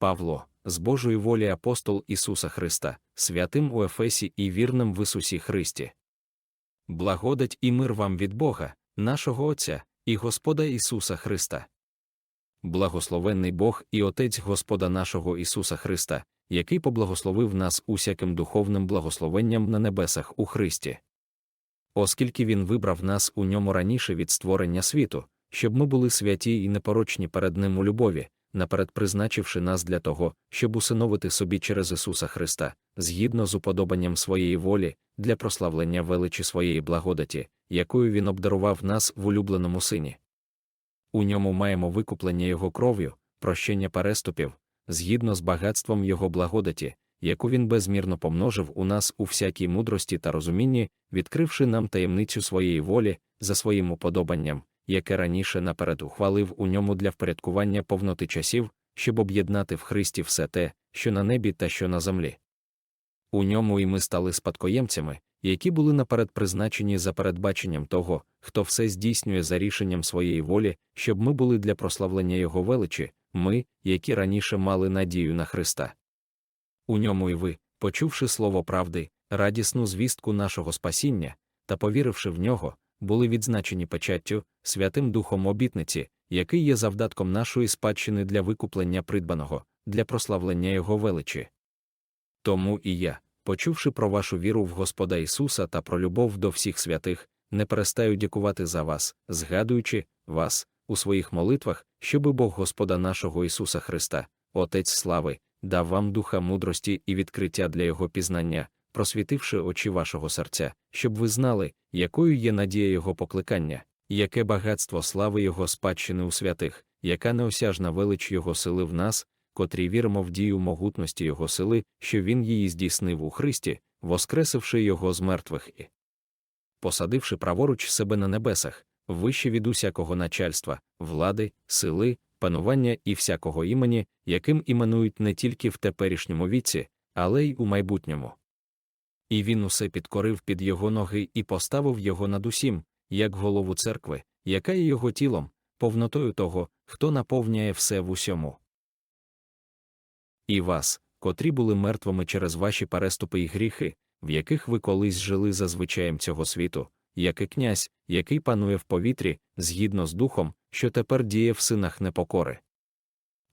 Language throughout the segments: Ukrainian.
Павло, з Божої волі апостол Ісуса Христа, святим у Ефесі і вірним в Ісусі Христі. Благодать і мир вам від Бога, нашого Отця і Господа Ісуса Христа. Благословенний Бог і Отець Господа нашого Ісуса Христа, який поблагословив нас усяким духовним благословенням на небесах у Христі. Оскільки Він вибрав нас у ньому раніше від створення світу, щоб ми були святі і непорочні перед Ним у любові, наперед призначивши нас для того, щоб усиновити собі через Ісуса Христа, згідно з уподобанням своєї волі, для прославлення величі своєї благодаті, якою Він обдарував нас в улюбленому сині. У ньому маємо викуплення Його кров'ю, прощення переступів, згідно з багатством Його благодаті, яку Він безмірно помножив у нас у всякій мудрості та розумінні, відкривши нам таємницю своєї волі за своїм уподобанням, яке раніше наперед ухвалив у ньому для впорядкування повноти часів, щоб об'єднати в Христі все те, що на небі та що на землі. У ньому і ми стали спадкоємцями, які були наперед призначені за передбаченням того, хто все здійснює за рішенням своєї волі, щоб ми були для прославлення Його величі, ми, які раніше мали надію на Христа. У ньому і ви, почувши слово правди, радісну звістку нашого спасіння, та повіривши в нього, були відзначені печаттю, Святим Духом обітниці, який є завдатком нашої спадщини для викуплення придбаного, для прославлення Його величі. Тому і я, почувши про вашу віру в Господа Ісуса та про любов до всіх святих, не перестаю дякувати за вас, згадуючи вас у своїх молитвах, щоби Бог Господа нашого Ісуса Христа, Отець слави, дав вам духа мудрості і відкриття для Його пізнання, просвітивши очі вашого серця, щоб ви знали, якою є надія Його покликання, яке багатство слави Його спадщини у святих, яка неосяжна велич Його сили в нас, котрі віримо в дію могутності Його сили, що Він її здійснив у Христі, воскресивши Його з мертвих і посадивши праворуч себе на небесах, вище від усякого начальства, влади, сили, панування і всякого імені, яким іменують не тільки в теперішньому віці, але й у майбутньому. І він усе підкорив під його ноги і поставив його над усім, як голову церкви, яка є його тілом, повнотою того, хто наповняє все в усьому. І вас, котрі були мертвими через ваші переступи і гріхи, в яких ви колись жили за звичаєм цього світу, як і князь, який панує в повітрі, згідно з духом, що тепер діє в синах непокори.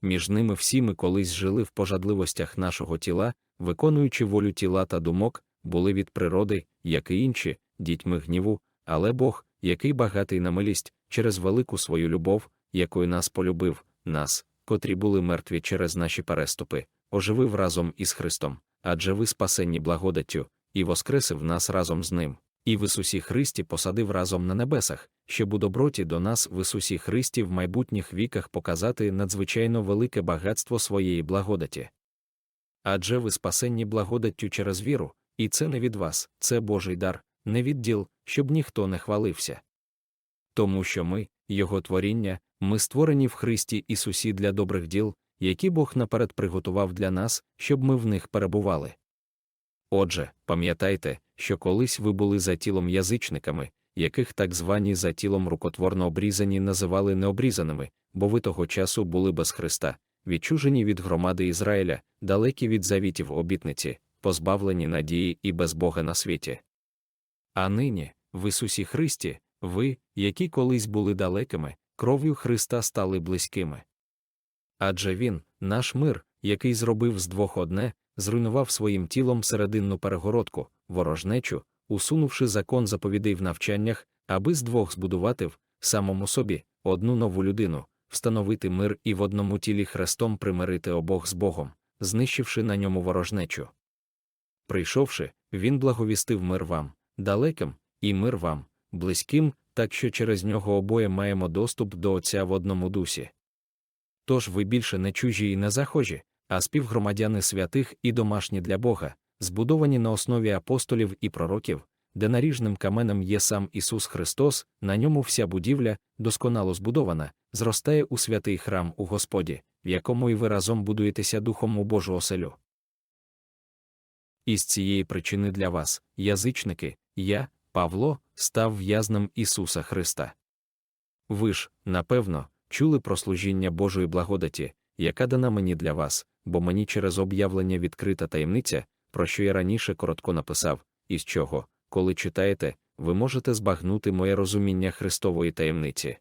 Між ними всі ми колись жили в пожадливостях нашого тіла, виконуючи волю тіла та думок, були від природи, як і інші, дітьми гніву, але Бог, який багатий на милість, через велику свою любов, якою нас полюбив, нас, котрі були мертві через наші переступи, оживив разом із Христом, адже ви спасенні благодаттю, і воскресив нас разом з ним, і в Ісусі Христі посадив разом на небесах, щоб у доброті до нас в Ісусі Христі в майбутніх віках показати надзвичайно велике багатство своєї благодаті. Адже ви спасенні благодаттю через віру, і це не від вас, це Божий дар, не від діл, щоб ніхто не хвалився. Тому що ми, Його творіння, ми створені в Христі Ісусі для добрих діл, які Бог наперед приготував для нас, щоб ми в них перебували. Отже, пам'ятайте, що колись ви були за тілом язичниками, яких так звані за тілом рукотворно обрізані називали необрізаними, бо ви того часу були без Христа, відчужені від громади Ізраїля, далекі від завітів обітниці, позбавлені надії і без Бога на світі. А нині, в Ісусі Христі, ви, які колись були далекими, кров'ю Христа стали близькими. Адже Він, наш мир, який зробив з двох одне, зруйнував своїм тілом серединну перегородку, ворожнечу, усунувши закон заповідей в навчаннях, аби з двох збудувати в самому собі одну нову людину, встановити мир і в одному тілі хрестом примирити обох з Богом, знищивши на ньому ворожнечу. Прийшовши, він благовістив мир вам, далеким, і мир вам, близьким, так що через нього обоє маємо доступ до Отця в одному дусі. Тож ви більше не чужі і не захожі, а співгромадяни святих і домашні для Бога, збудовані на основі апостолів і пророків, де наріжним каменем є сам Ісус Христос, на ньому вся будівля, досконало збудована, зростає у святий храм у Господі, в якому і ви разом будуєтеся духом у Божу оселю. Із цієї причини для вас, язичники, я, Павло, став в'язнем Ісуса Христа. Ви ж, напевно, чули про служіння Божої благодаті, яка дана мені для вас, бо мені через об'явлення відкрита таємниця, про що я раніше коротко написав, із чого, коли читаєте, ви можете збагнути моє розуміння Христової таємниці.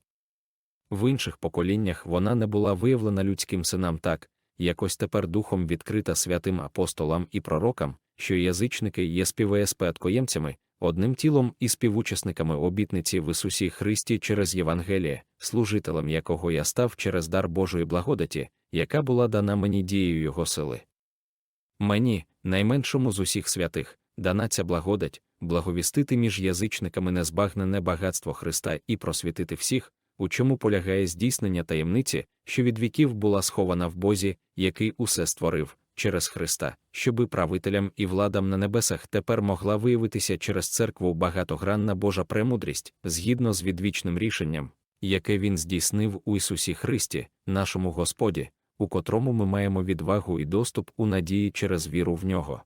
В інших поколіннях вона не була виявлена людським синам так, якось тепер духом відкрита святим апостолам і пророкам, що язичники є співеспадкоємцями, одним тілом і співучасниками обітниці в Ісусі Христі через Євангеліє, служителем якого я став через дар Божої благодаті, яка була дана мені дією Його сили. Мені, найменшому з усіх святих, дана ця благодать, благовістити між язичниками незбагнене багатство Христа і просвітити всіх, у чому полягає здійснення таємниці, що від віків була схована в Бозі, який усе створив, через Христа, щоби правителям і владам на небесах тепер могла виявитися через церкву багатогранна Божа премудрість, згідно з відвічним рішенням, яке Він здійснив у Ісусі Христі, нашому Господі, у котрому ми маємо відвагу і доступ у надії через віру в нього.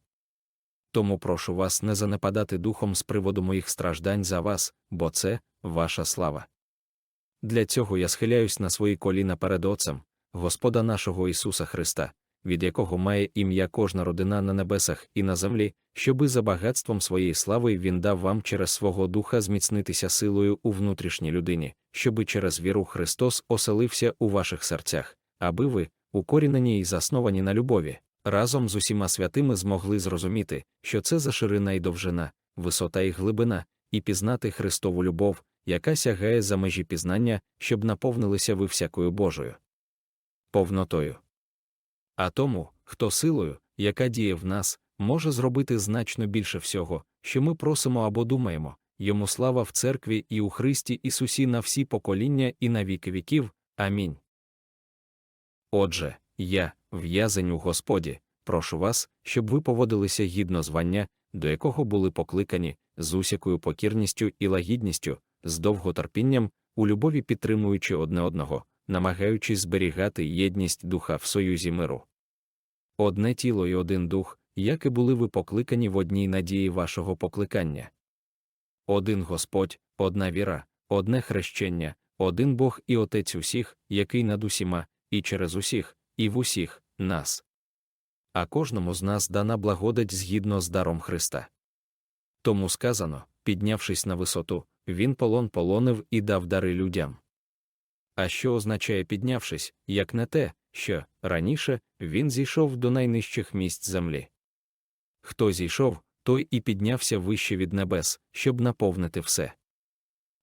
Тому прошу вас не занепадати духом з приводу моїх страждань за вас, бо це ваша слава. Для цього я схиляюсь на свої коліна перед Отцем, Господа нашого Ісуса Христа, від якого має ім'я кожна родина на небесах і на землі, щоби за багатством своєї слави Він дав вам через свого Духа зміцнитися силою у внутрішній людині, щоби через віру Христос оселився у ваших серцях, аби ви, укорінені і засновані на любові, разом з усіма святими змогли зрозуміти, що це за ширина і довжина, висота і глибина, і пізнати Христову любов, яка сягає за межі пізнання, щоб наповнилися ви всякою Божою повнотою. А тому, хто силою, яка діє в нас, може зробити значно більше всього, що ми просимо або думаємо, йому слава в церкві і у Христі Ісусі на всі покоління і на віки віків. Амінь. Отже, я, в'язень у Господі, прошу вас, щоб ви поводилися гідно звання, до якого були покликані, з усякою покірністю і лагідністю, з довготерпінням, у любові підтримуючи одне одного, намагаючись зберігати єдність духа в союзі миру. Одне тіло і один дух, як і були ви покликані в одній надії вашого покликання. Один Господь, одна віра, одне хрещення, один Бог і Отець усіх, який над усіма, і через усіх, і в усіх нас. А кожному з нас дана благодать згідно з даром Христа. Тому сказано, піднявшись на висоту, він полон полонив і дав дари людям. А що означає піднявшись, як не те, що раніше він зійшов до найнижчих місць землі? Хто зійшов, той і піднявся вище від небес, щоб наповнити все.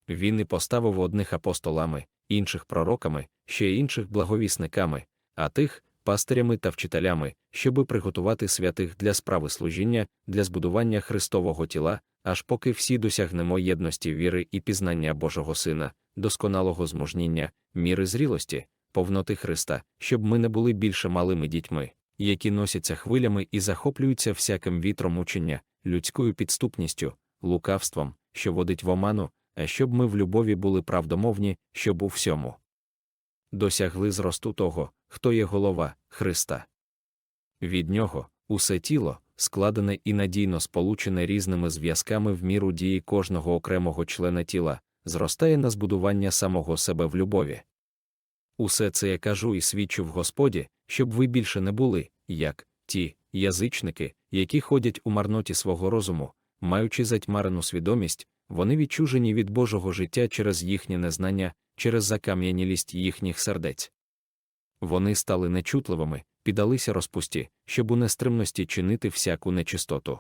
Він і поставив одних апостолами, інших пророками, ще інших благовісниками, а тих пастирями та вчителями, щоби приготувати святих для справи служіння, для збудування Христового тіла, аж поки всі досягнемо єдності віри і пізнання Божого Сина, досконалого змужніння, міри зрілості, повноти Христа, щоб ми не були більше малими дітьми, які носяться хвилями і захоплюються всяким вітром учення, людською підступністю, лукавством, що водить в оману, а щоб ми в любові були правдомовні, щоб у всьому досягли зросту того, хто є голова Христа. Від нього усе тіло, складене і надійно сполучене різними зв'язками в міру дії кожного окремого члена тіла, зростає на збудування самого себе в любові. Усе це я кажу і свідчу в Господі, щоб ви більше не були, як ті язичники, які ходять у марноті свого розуму, маючи затьмарену свідомість, вони відчужені від Божого життя через їхнє незнання, через закам'янілість їхніх сердець. Вони стали нечутливими, піддалися розпусті, щоб у нестримності чинити всяку нечистоту.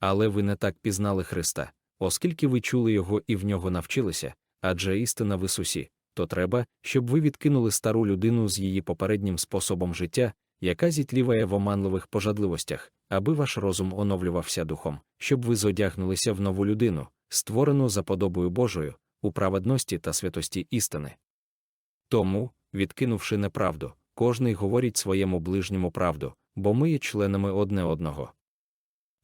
Але ви не так пізнали Христа, оскільки ви чули його і в нього навчилися, адже істина в Ісусі, то треба, щоб ви відкинули стару людину з її попереднім способом життя, яка зітліває в оманливих пожадливостях, аби ваш розум оновлювався духом, щоб ви зодягнулися в нову людину, створену за подобою Божою, у праведності та святості істини. Тому, відкинувши неправду, кожний говорить своєму ближньому правду, бо ми є членами одне одного.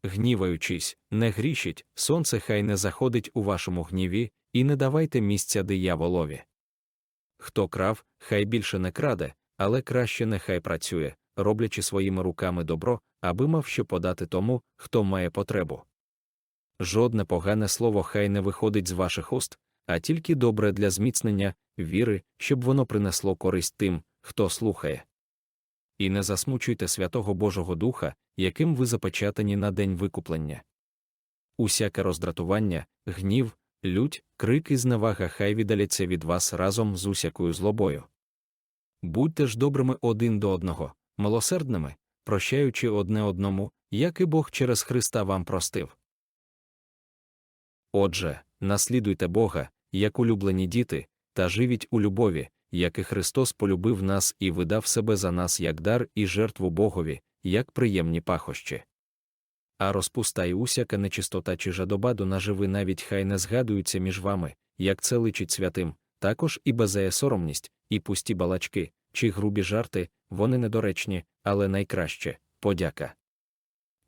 Гніваючись, не грішіть, сонце хай не заходить у вашому гніві, і не давайте місця дияволові. Хто крав, хай більше не краде, але краще нехай працює, роблячи своїми руками добро, аби мав що подати тому, хто має потребу. Жодне погане слово хай не виходить з ваших уст, а тільки добре для зміцнення, віри, щоб воно принесло користь тим, хто слухає. і не засмучуйте святого Божого Духа, яким ви запечатані на день викуплення. Усяке роздратування, гнів, лють, крик і зневага хай віддаляться від вас разом з усякою злобою. Будьте ж добрими один до одного, милосердними, прощаючи одне одному, як і Бог через Христа вам простив. Отже, наслідуйте Бога, як улюблені діти, та живіть у любові, як і Христос полюбив нас і видав себе за нас як дар і жертву Богові, як приємні пахощі. А розпуста й усяка нечистота чи жадоба до наживи навіть хай не згадуються між вами, як це личить святим, також і безеє соромність, і пусті балачки, чи грубі жарти, вони недоречні, але найкраще подяка.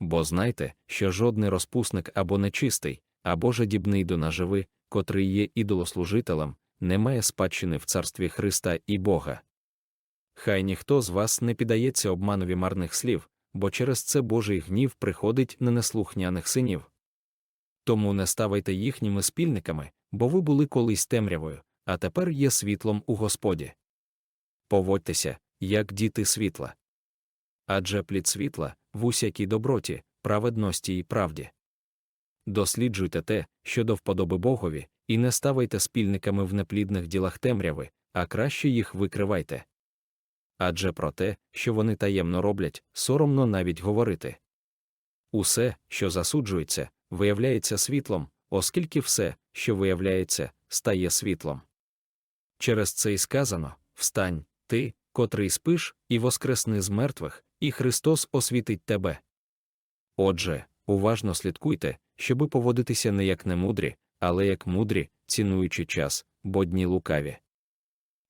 Бо знайте, що жодний розпусник або нечистий, або жадібний до наживи, котрий є ідолослужителем, не має спадщини в царстві Христа і Бога. Хай ніхто з вас не піддається обманові марних слів, бо через це Божий гнів приходить на неслухняних синів. Тому не ставайте їхніми спільниками, бо ви були колись темрявою, а тепер є світлом у Господі. Поводьтеся, як діти світла. Адже плід світла в усякій доброті, праведності і правді. Досліджуйте те, що до вподоби Богові, і не ставайте спільниками в неплідних ділах темряви, а краще їх викривайте. Адже про те, що вони таємно роблять, соромно навіть говорити. Усе, що засуджується, виявляється світлом, оскільки все, що виявляється, стає світлом. Через це й сказано Встань, ти, котрий спиш, і воскресни з мертвих, і Христос освітить тебе. Отже, уважно слідкуйте, щоби поводитися не як немудрі, але як мудрі, цінуючи час, бо дні лукаві.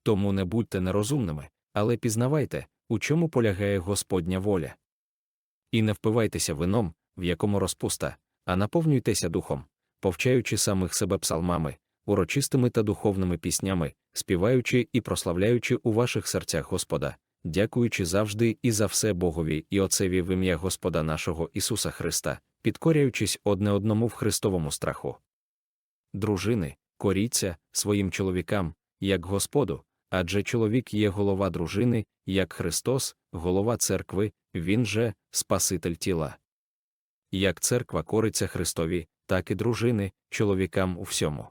Тому не будьте нерозумними, але пізнавайте, у чому полягає Господня воля. І не впивайтеся вином, в якому розпуста, а наповнюйтеся духом, повчаючи самих себе псалмами, урочистими та духовними піснями, співаючи і прославляючи у ваших серцях Господа, дякуючи завжди і за все Богові і Отцеві в ім'я Господа нашого Ісуса Христа, підкоряючись одне одному в Христовому страху. Дружини, коріться своїм чоловікам, як Господу, адже чоловік є голова дружини, як Христос, голова церкви, Він же Спаситель тіла. Як церква кориться Христові, так і дружини, чоловікам у всьому.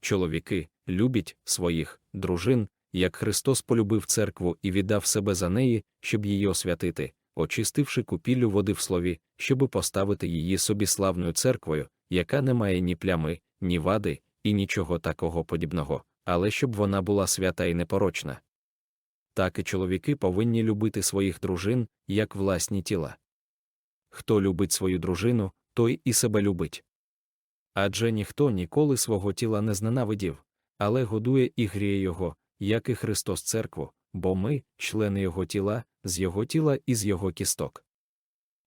Чоловіки любіть своїх дружин, як Христос полюбив церкву і віддав себе за неї, щоб її освятити, очистивши купіллю води в слові, щоби поставити її собі славною церквою, яка не має ні плями, ні вади, і нічого такого подібного, але щоб вона була свята і непорочна. Так і чоловіки повинні любити своїх дружин, як власні тіла. Хто любить свою дружину, той і себе любить. Адже ніхто ніколи свого тіла не зненавидів, але годує і гріє його, як і Христос церкву, бо ми, члени Його тіла, з Його тіла і з Його кісток.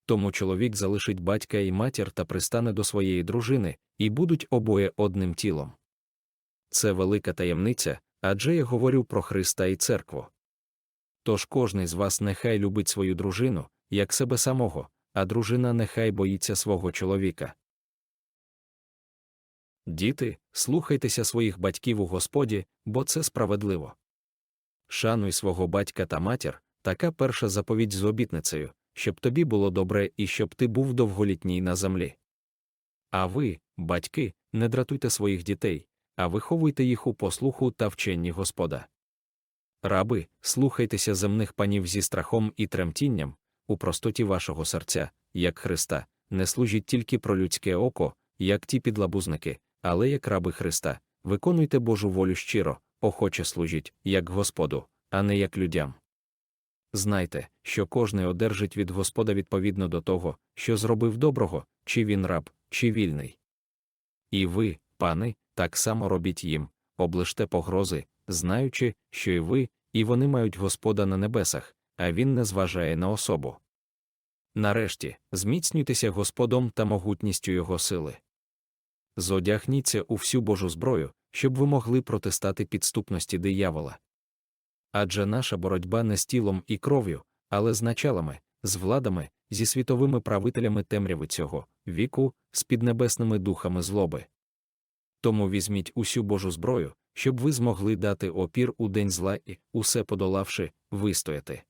Тому чоловік залишить батька і матір та пристане до своєї дружини, і будуть обоє одним тілом. Це велика таємниця, адже я говорю про Христа і церкву. Тож кожний з вас нехай любить свою дружину, як себе самого, а дружина нехай боїться свого чоловіка. Діти, слухайтеся своїх батьків у Господі, бо це справедливо. Шануй свого батька та матір, така перша заповідь з обітницею, щоб тобі було добре і щоб ти був довголітній на землі. А ви, батьки, не дратуйте своїх дітей, а виховуйте їх у послуху та вченні Господа. Раби, слухайтеся земних панів зі страхом і тремтінням, у простоті вашого серця, як Христа, не служіть тільки про людське око, як ті підлабузники, але як раби Христа, виконуйте Божу волю щиро, охоче служіть, як Господу, а не як людям. Знайте, що кожний одержить від Господа відповідно до того, що зробив доброго, чи він раб, чи вільний. І ви, пани, так само робіть їм, облиште погрози, знаючи, що і ви, і вони мають Господа на небесах, а він не зважає на особу. Нарешті, зміцнюйтеся Господом та могутністю Його сили. Зодягніться у всю Божу зброю, щоб ви могли протистати підступності диявола. Адже наша боротьба не з тілом і кров'ю, але з началами, з владами, зі світовими правителями темряви цього віку, з піднебесними духами злоби. Тому візьміть усю Божу зброю, щоб ви змогли дати опір у день зла і, усе подолавши, вистояти.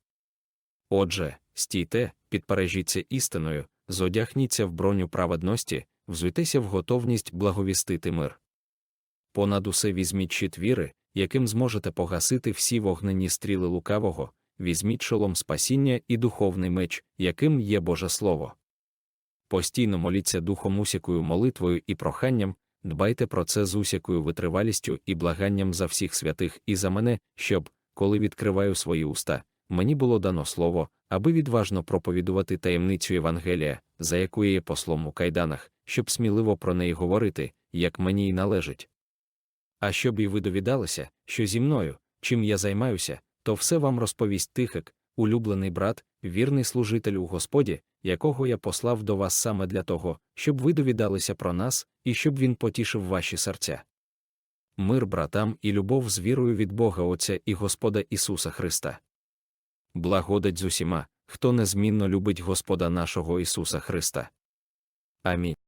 Отже, стійте, підпережіться істиною, зодягніться в броню праведності, взуйтеся в готовність благовістити мир. Понад усе візьміть щит віри, яким зможете погасити всі вогнені стріли лукавого, візьміть шолом спасіння і духовний меч, яким є Боже Слово. Постійно моліться духом усякою молитвою і проханням, дбайте про це з усякою витривалістю і благанням за всіх святих і за мене, щоб, коли відкриваю свої уста, мені було дано слово, аби відважно проповідувати таємницю Євангелія, за яку є послом у кайданах, щоб сміливо про неї говорити, як мені й належить. А щоб і ви довідалися, що зі мною, чим я займаюся, то все вам розповість Тихик, улюблений брат, вірний служитель у Господі, якого я послав до вас саме для того, щоб ви довідалися про нас і щоб він потішив ваші серця. Мир братам і любов з вірою від Бога Отця і Господа Ісуса Христа. Благодать з усіма, хто незмінно любить Господа нашого Ісуса Христа. Амінь.